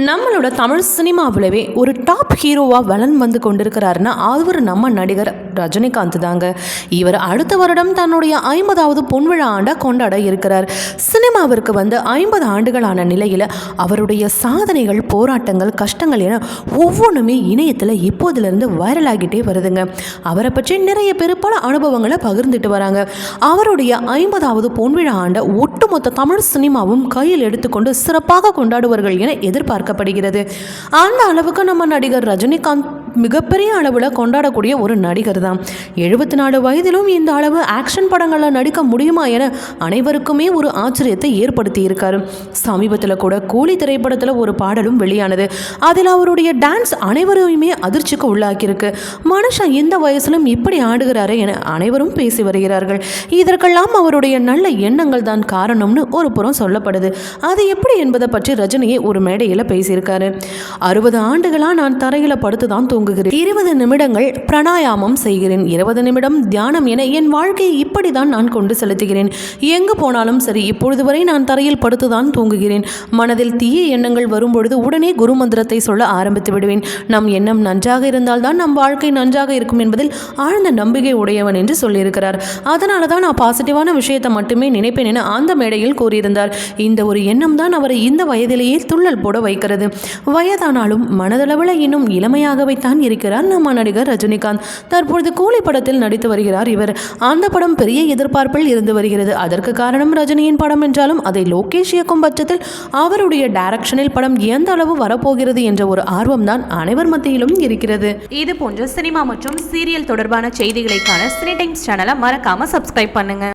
நம்மளோட தமிழ் சினிமாவிலவே ஒரு டாப் ஹீரோவாக வளன் வந்து கொண்டிருக்கிறாருன்னா அவர் நம்ம நடிகர் ரஜினிகாந்த் தாங்க. இவர் அடுத்த வருடம் தன்னுடைய ஐம்பதாவது பொன்விழா ஆண்டை கொண்டாட இருக்கிறார். சினிமாவிற்கு வந்து ஐம்பது ஆண்டுகளான நிலையில் அவருடைய சாதனைகள் போராட்டங்கள் கஷ்டங்கள் என ஒவ்வொன்றுமே இணையத்தில் இப்போதிலிருந்து வைரலாகிட்டே வருதுங்க. அவரை பற்றி நிறைய பேர் பல அனுபவங்களை பகிர்ந்துட்டு வராங்க. அவருடைய ஐம்பதாவது பொன்விழா ஆண்டை ஒட்டுமொத்த தமிழ் சினிமாவும் கையில் எடுத்துக்கொண்டு சிறப்பாக கொண்டாடுவார்கள் என பார்க்கப்படுகிறது. அந்த அளவுக்கு நம்ம நடிகர் ரஜினிகாந்த் மிகப்பெரிய அளவில் கொண்டாடக்கூடிய ஒரு நடிகர் தான். எழுபத்தி நாலு வயதிலும் இந்த அளவு ஆக்ஷன் படங்களில் நடிக்க முடியுமா என அனைவருக்குமே ஒரு ஆச்சரியத்தை ஏற்படுத்தி இருக்காரு சமீபத்தில் கூட கூலி திரைப்படத்தில் ஒரு பாடலும் வெளியானது. அதில் அவருடைய டான்ஸ் அனைவரையுமே அதிர்ச்சிக்கு உள்ளாக்கியிருக்கு. மனுஷன் இந்த வயசிலும் இப்படி ஆடுகிறாரே என அனைவரும் பேசி வருகிறார்கள். இதற்கெல்லாம் அவருடைய நல்ல எண்ணங்கள் தான் காரணம்னு ஒரு புறம் சொல்லப்படுது. அது எப்படி என்பதை பற்றி ரஜினியை ஒரு மேடையில் பேசியிருக்காரு. அறுபது ஆண்டுகளாக நான் தரையில் படுத்து தான் தூங்குகிறேன். இருபது நிமிடங்கள் பிராணாயாமம் செய்கிறேன். இருபது நிமிடம் தியானம் என என் வாழ்க்கையை இப்படி தான் நான் கொண்டு செலுத்துகிறேன். எங்கு போனாலும் சரி இப்பொழுது வரை நான் தரையில் படுத்துதான் தூங்குகிறேன். மனதில் தீய எண்ணங்கள் வரும்பொழுது உடனே குரு மந்திரத்தை சொல்ல ஆரம்பித்து விடுவேன். நம் எண்ணம் நன்றாக இருந்தால்தான் நம் வாழ்க்கை நன்றாக இருக்கும் என்பதில் ஆழ்ந்த நம்பிக்கை உடையவன் என்று சொல்லியிருக்கிறார். அதனால தான் நான் பாசிட்டிவான விஷயத்தை மட்டுமே நினைப்பேன் என அந்த மேடையில் கூறியிருந்தார். இந்த ஒரு எண்ணம் தான் அவரை இந்த வயதிலேயே துள்ளல் போட வைக்கிறது. வயதானாலும் மனதளவில் இன்னும் இளமையாகவே தான் இருக்கிறார். நம்ம நடிகர் ரஜினிகாந்த் தற்பொழுது கூலி படத்தில் நடித்து வருகிறார். இவர் அந்த படம் பெரிய எதிர்பார்ப்பில் இருந்து வருகிறது. அதற்கு காரணம் ரஜினியின் படம் என்றாலும் அதை லோகேஷ் இயக்கும் பட்சத்தில் அவருடைய டைரக்ஷனில் படம் எந்த அளவு வரப்போகிறது என்ற ஒரு ஆர்வம் தான் அனைவர் மத்தியிலும் இருக்கிறது. இது போன்ற சினிமா மற்றும் சீரியல் தொடர்பான செய்திகளைக்கான சினி டைம்ஸ் சேனலை மறக்காம சப்ஸ்கிரைப் பண்ணுங்க.